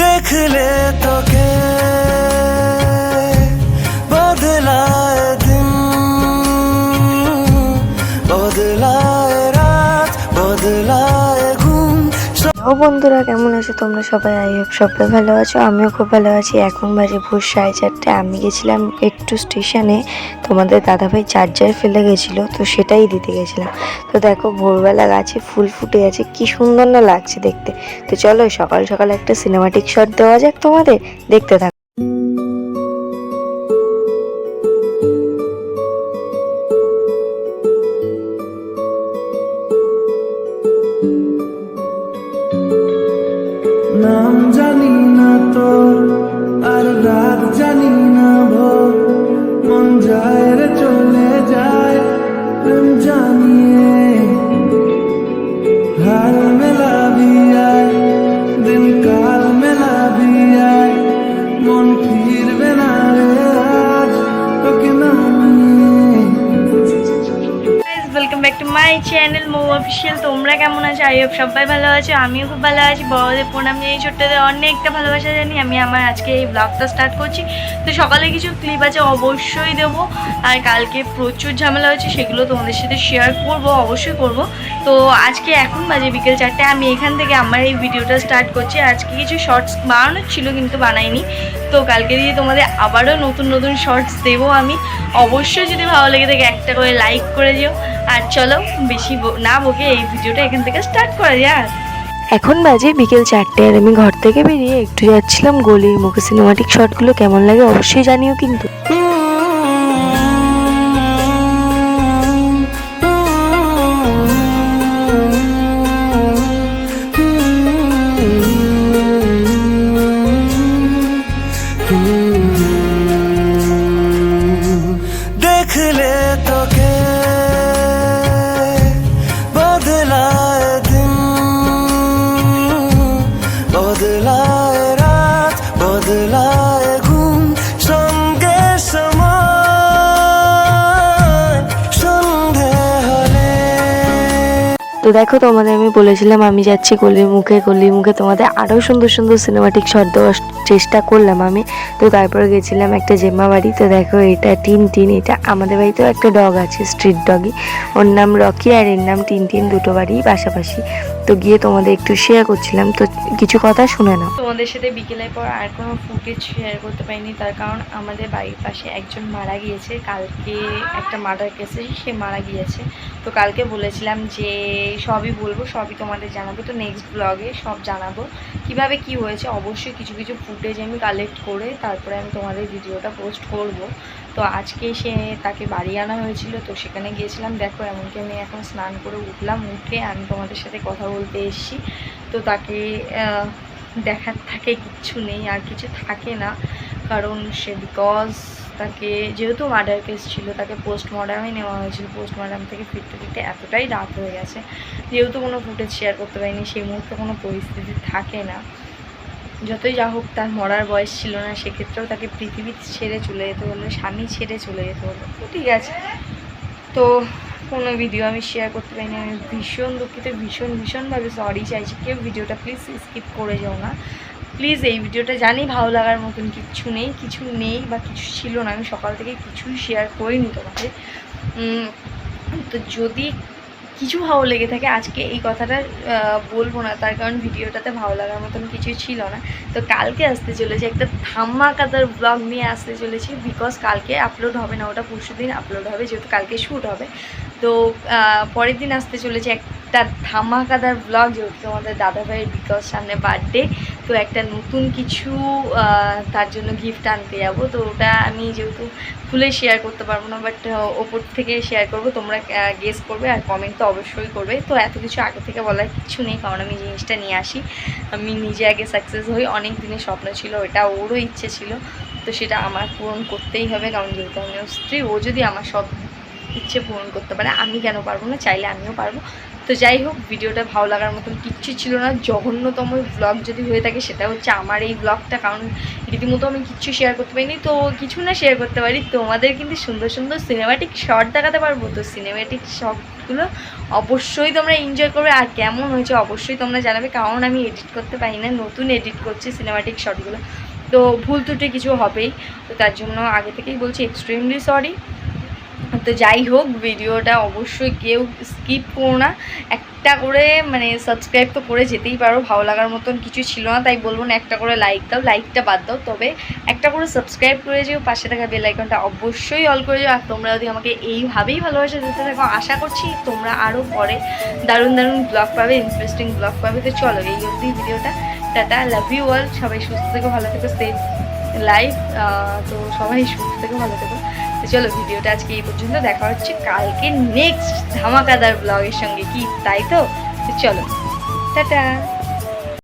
देख ও বন্ধুরা, কেমন আছো তোমরা সবাই? আই হোপ সবাই ভালো আছো। আমিও খুব ভালো আছি। এখন বাজে ভোর সাড়ে চারটে। আমি গেছিলাম একটু স্টেশনে। তোমাদের দাদাভাই চার্জার ফেলে গেছিল, তো সেটাই দিতে গেছিলাম। তো দেখো, ভোরবেলা গাছে ফুল ফুটে আছে। কি সুন্দর না লাগছে দেখতে। তো চলো, সকাল সকাল একটা সিনেমাটিক শট দেওয়া যাক তোমাদের। দেখতে থাকো। নাম জানি না তো, আর রাত জানি না ভোর মন যায় রে চলে যায়, প্রেম জানিয়ে। মাই চ্যানেল মৌ অফিসিয়াল তোমরা কেমন আছো? আই হোপ সবাই ভালো আছো, আমিও খুব ভালো আছি। বড়দের প্রণাম নিয়ে ছোট্টদের অনেকটা ভালোবাসা জানি আমি আমার আজকে এই ব্লগটা স্টার্ট করছি। তো সকালে কিছু ক্লিপ আছে অবশ্যই দেবো। আর কালকে প্রচুর ঝামেলা হয়েছে, সেগুলো তোমাদের সাথে শেয়ার করব, অবশ্যই করব। তো আজকে এখন বাজে বিকেল চারটে, আমি এখান থেকে আমার এই ভিডিওটা স্টার্ট করছি। আজকে কিছু শর্টস বানানোর ছিল, কিন্তু বানাইনি। তো কালকে দিয়ে তোমাদের আবারও নতুন নতুন শর্টস দেবো আমি। অবশ্যই যদি ভালো লেগে থাকে, একটা করে লাইক করে দিও। আর চলো বেশি না বকে এই ভিডিওটা এখান থেকে স্টার্ট করা যাক। এখন বাজে বিকেল চারটে আর আমি ঘর থেকে বেরিয়ে একটু যাচ্ছিলাম গলির মুখে সিনেমাটিক শটগুলো কেমন লাগে অবশ্যই জানিও কিন্তু। দেখলে তোকে তো দেখো তোমাদের আমি বলেছিলাম আমি যাচ্ছি গলির মুখে গলির মুখে তোমাদের আরও সুন্দর সুন্দর সিনেমাটিক শট দেওয়ার চেষ্টা করলাম আমি। তো তারপরে গেছিলাম একটা জেম্মা বাড়ি, তো দেখো এটা টিন টিন, এটা আমাদের বাড়িতেও একটা ডগ আছে স্ট্রিট ডগই ওর নাম রকি আর এর নাম টিন টিন, দুটো বাড়ি পাশাপাশি। তো গিয়ে তোমাদের একটু শেয়ার করছিলাম, তো কিছু কথা শুনে নাও। তোমাদের সাথে বিকেলের পর আর কোনো ফুটেজ শেয়ার করতে পারিনি, তার কারণ আমাদের বাড়ির পাশে একজন মারা গিয়েছে, কালকে একটা মার্ডার কেসে সে মারা গিয়েছে। তো কালকে বলেছিলাম যে সবই বলব, সবই তোমাদের জানাব, তো নেক্সট ব্লগে সব জানাব। কীভাবে কি হয়েছে, অবশ্যই কিছু কিছু ফুটেজ আমি কালেক্ট করে তারপরে আমি তোমাদের ভিডিওটা পোস্ট করব। তো আজকে সে তাকে বাড়ি আনা হয়েছিল, তো সেখানে গিয়েছিলাম। দেখো, এমনকি আমি এখন স্নান করে উঠলাম, উঠে আমি তোমাদের সাথে কথা বলতে এসেছি। তো তাকে দেখার থাকে কিচ্ছু নেই, আর কিছু থাকে না। কারণ সে বিকজ তাকে, যেহেতু মার্ডার কেস ছিল, তাকে পোস্টমর্টামে নেওয়া হয়েছিল। পোস্টমর্টাম থেকে ফিরতে ফিরতে এতটাই রাত হয়ে গেছে। যেহেতু কোনো ফুটেজ শেয়ার করতে পারিনি, সেই মুহূর্তে কোনো পরিস্থিতি থাকে না। যতই যা হোক তার মরার বয়স ছিল না, সেক্ষেত্রেও তাকে পৃথিবী ছেড়ে চলে যেতে হলো, স্বামী ছেড়ে চলে যেতে হলো। ঠিক আছে। তো কোনো ভিডিও আমি শেয়ার করতে পারিনি, আমি ভীষণ দুঃখিত, ভীষণ, ভীষণভাবে সরি চাইছি। কেউ ভিডিওটা প্লিজ স্কিপ করে যাও না। প্লিজ এই ভিডিওটা জানি ভালো লাগার মতন কিচ্ছু নেই, কিছু নেই বা কিছু ছিল না, আমি সকাল থেকে কিছুই শেয়ার করিনি তোমাকে। তো যদি কিছু ভালো লেগে থাকে। আজকে এই কথাটা বলব না, তার কারণ ভিডিওটাতে ভালো লাগার মতন কিছু ছিল না। তো কালকে আসতে চলেছে, একটা ধামাকাদার ব্লগ নিয়ে আসতে চলেছি বিকজ কালকে আপলোড হবে না, ওটা পরশু দিন আপলোড হবে, যেহেতু কালকে শ্যুট হবে। তো পরের দিন আসতে চলেছে একটা ধামাকাদার ব্লগ যেহেতু তোমাদের দাদাভাইয়ের বিকজ সামনে বার্থডে তো একটা নতুন কিছু তার জন্য গিফট আনতে যাব। তো ওটা আমি যেহেতু খুলে শেয়ার করতে পারব না বাট ওপর থেকে শেয়ার করব। তোমরা গেস করবে আর কমেন্ট তো অবশ্যই করবে। তো এত কিছু আগে থেকে বলার কিছু নেই, কারণ আমি জিনিসটা নিয়ে আসি। আমি নিজে আগে সাকসেস হই। অনেক দিনের স্বপ্ন ছিল, ওটা ওরও ইচ্ছে ছিল। তো সেটা আমার পূরণ করতেই হবে, কারণ যেহেতু আমি স্ত্রী, ও যদি আমার সব ইচ্ছে পূরণ করতে পারে। আমি কেন পারব না? চাইলে আমিও পারব। তো যাই হোক, ভিডিওটা ভালো লাগার মতন কিচ্ছু ছিল না। জঘন্যতম ব্লগ যদি হয়ে থাকে, সেটা হচ্ছে আমার এই ব্লগটা কারণ রীতিমতো আমি কিচ্ছু শেয়ার করতে পারিনি। তো কিছু না শেয়ার করতে পারি। তোমাদের কিন্তু সুন্দর সুন্দর সিনেমাটিক শর্ট দেখাতে পারব। তো সিনেমাটিক শর্ট শটগুলো অবশ্যই তোমরা এনজয় করবে। আর কেমন হয়েছে অবশ্যই তোমরা জানাবে। কারণ আমি এডিট করতে পারি না। নতুন এডিট করছি সিনেমাটিক শটগুলো তো ভুল ত্রুটি কিছু হবেই। তো তার জন্য আগে থেকেই বলছি এক্সট্রিমলি সরি তো যাই হোক, ভিডিওটা অবশ্যই কেউ স্কিপ করো না। একটা করে মানে সাবস্ক্রাইব তো করে যেতেই পারো, ভালো লাগার মতন কিছু ছিল না, তাই বলব না, একটা করে লাইক দাও লাইকটা বাদ দাও। তবে একটা করে সাবস্ক্রাইব করে যেও, পাশে থাকা বেল আইকনটা অবশ্যই অল করে যাও। আর তোমরা যদি আমাকে এইভাবেই ভালোবাসা দিতে থাকো, আশা করছি তোমরা আরও পরে দারুণ দারুণ ব্লগ পাবে ইন্টারেস্টিং ব্লগ পাবে। তো চলো এই অবধি ভিডিওটা। টাটা লাভ ইউ অল সবাই সুস্থ থেকো, ভালো থেকো সেফ লাইফ তো সবাই সুস্থ থেকো, ভালো থেকো। তো চলো ভিডিওটা আজকে এই পর্যন্ত। দেখা হচ্ছে কালকে নেক্সট ধামাকাদার ব্লগের সঙ্গে, কি তাই তো চলো, টাটা।